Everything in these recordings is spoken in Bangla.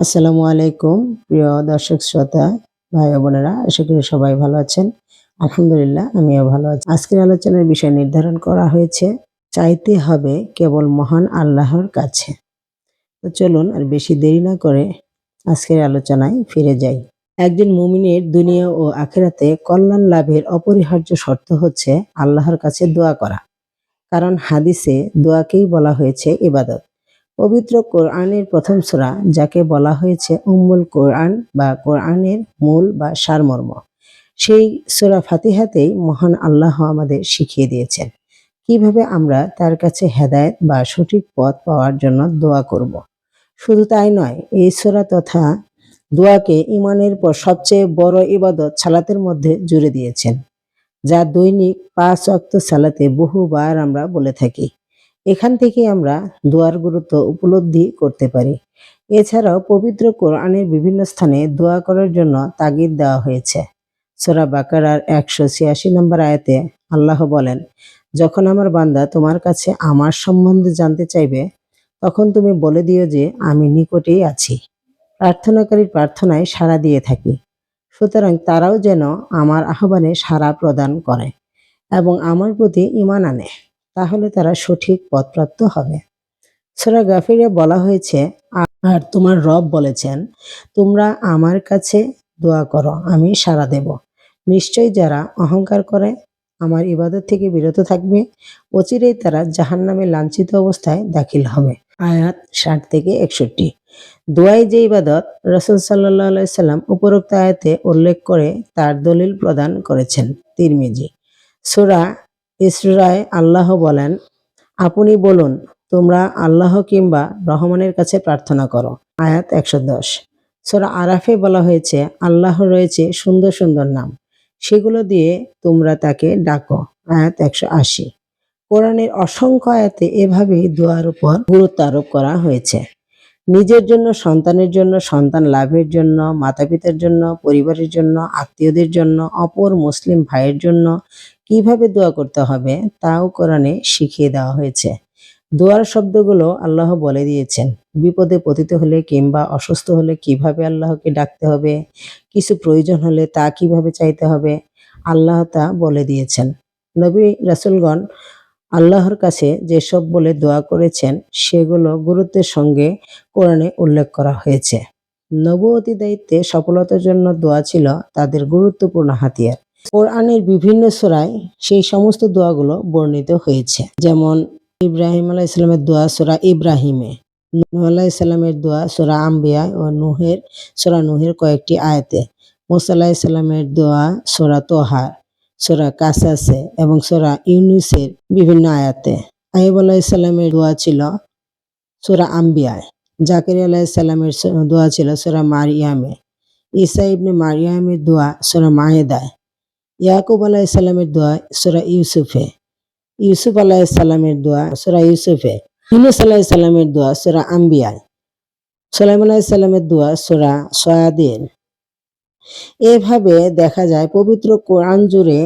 আসসালামু আলাইকুম, প্রিয় দর্শক শ্রোতা, ভাই বোনেরা, আশা করি সবাই ভালো আছেন। আলহামদুলিল্লাহ, আমিও ভালো আছি। আজকের আলোচনার বিষয় নির্ধারণ করা হয়েছে, চাইতে হবে কেবল মহান আল্লাহর কাছে। তো চলুন আর বেশি দেরি না করে আজকের আলোচনায় ফিরে যাই। একজন মুমিনের দুনিয়া ও আখেরাতে কল্যাণ লাভের অপরিহার্য শর্ত হচ্ছে আল্লাহর কাছে দোয়া করা। কারণ হাদিসে দোয়াকেই বলা হয়েছে ইবাদত। পবিত্র কোরআনের প্রথম সূরা, যাকে বলা হয়েছে উম্মুল কোরআন বা কোরআনের মূল বা সারমর্ম। সেই সূরা ফাতিহাতেই মহান আল্লাহ আমাদের শিখিয়ে দিয়েছেন। কীভাবে আমরা তার কাছে হেদায়েত বা সঠিক পথ পাওয়ার জন্য দোয়া করব। শুধু তাই নয়, এই সূরা তথা দোয়াকে ইমানের পর সবচেয়ে বড় ইবাদত সালাতের মধ্যে জুড়ে দিয়েছেন, যা দৈনিক পাঁচ অক্ত সালাতে বহুবার আমরা বলে থাকি। এখান থেকে আমরা দোয়ার গুরুত্ব উপলব্ধি করতে পারি। এছাড়াও পবিত্র কোরআনের বিভিন্ন স্থানে দোয়া করার জন্য তাগিদ দেওয়া হয়েছে। সোরা বাকারার একশো ছিয়াশি নম্বর আয়াতে আল্লাহ বলেন, যখন আমার বান্দা তোমার কাছে আমার সম্বন্ধে জানতে চাইবে, তখন তুমি বলে দিও যে আমি নিকটেই আছি। প্রার্থনাকারীর প্রার্থনায় সাড়া দিয়ে থাকি। সুতরাং তারাও যেন আমার আহ্বানে সাড়া প্রদান করে এবং আমার প্রতি ইমান আনে। তাহলে তারা সঠিক পথপ্রাপ্ত হবে। সুরা গাফিরে বলা হয়েছে, আর তোমার রব বলেছেন, তোমরা আমার কাছে দোয়া করো, আমি সাড়া দেব। নিশ্চয়ই যারা অহংকার করে, আমার ইবাদত থেকে বিরত থাকবে, অচিরেই তারা জাহান্নামে লাঞ্ছিত অবস্থায় দাখিল হবে। আয়াত ষাট থেকে একষট্টি। দোয়াই যে ইবাদত রসুল সাল্লাহ সাল্লাম উপরোক্ত আয়াতে উল্লেখ করে তার দলিল প্রদান করেছেন তিরমিজি। সুরা ইসরায় আল্লাহ বলেন, আপনি বলুন, তোমরা আল্লাহ কিংবা রহমানের কাছে প্রার্থনা করো। আয়াত একশো দশ। সোরা আরাফে বলা হয়েছে আল্লাহ রয়েছে সুন্দর সুন্দর নাম। সেগুলো দিয়ে তোমরা তাকে ডাকো। আয়াত একশো আশি। কোরআনের অসংখ্য আয়াতে এভাবেই দোয়ার উপর গুরুত্ব আরোপ করা হয়েছে। নিজের জন্য, সন্তানের জন্য, সন্তান লাভের জন্য মাতা পিতার জন্য, পরিবারের জন্য, আত্মীয়দের জন্য, অপর মুসলিম ভাইয়ের জন্য কীভাবে দোয়া করতে হবে তাও কোরআনে শিখিয়ে দেওয়া হয়েছে। দোয়ার শব্দগুলো আল্লাহ বলে দিয়েছেন। বিপদে পতিত হলে কিংবা অসুস্থ হলে কীভাবে আল্লাহকে ডাকতে হবে? কিছু প্রয়োজন হলে তা কীভাবে চাইতে হবে? আল্লাহ তা বলে দিয়েছেন। নবী রাসুলগণ আল্লাহর কাছে যেসব বলে দোয়া করেছেন, সেগুলো গুরুত্বের সঙ্গে কোরআনে উল্লেখ করা হয়েছে। নবতী দায়িত্বে সফলতার জন্য দোয়া ছিল তাদের গুরুত্বপূর্ণ হাতিয়ার। কোরআনের বিভিন্ন সোরায় সেই সমস্ত দোয়াগুলো বর্ণিত হয়েছে। যেমন, ইব্রাহিম আলাহ ইসলামের দোয়া সোরা ইব্রাহিমে, নুহ আলাহ ইসলামের দোয়া সোরা আম্বিয়া ও নুহের, সোরা নুহের কয়েকটি আয়াতে, মোসা আলাহ ইসলামের দোয়া সোরা তোহার। সোরা কাসাসে এবং সোরা ইউনুসের বিভিন্ন আয়াতে। আইব আলাহ ইসলামের দোয়া ছিল সোরা আম্বিয়ায়। জাকির আলাহ ইসলামের দোয়া ছিল সোরা মারিয়ামে। ইসা ইবনে মারিয়ামের দোয়া সোরা মাহেদায় ইয়াকুব আলাহ ইসলামের দোয়া সোরা ইউসুফে। ইউসুফ আলাহ ইসলামের দোয়া সোরা ইউসুফে। ইউনুস আলাহ ইসলামের দোয়া সোরা আম্বিয়ায়। সোলাইম আলাহ ইসলামের দোয়া সোরা সয়াদিন। এভাবে দেখা যায়, পবিত্র কোরআন জুড়ে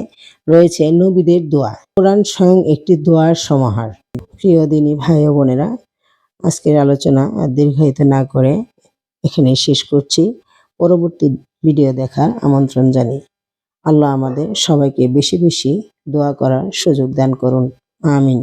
রয়েছে নবীদের দোয়া। কোরআন স্বয়ং একটি দোয়ার সমাহার। প্রিয় দিনী ভাই বোনেরা, আজকের আলোচনা দীর্ঘায়িত না করে এখানে শেষ করছি। পরবর্তী ভিডিও দেখার আমন্ত্রণ জানি আল্লাহ আমাদের সবাইকে বেশি বেশি দোয়া করার সুযোগ দান করুন। আমিন।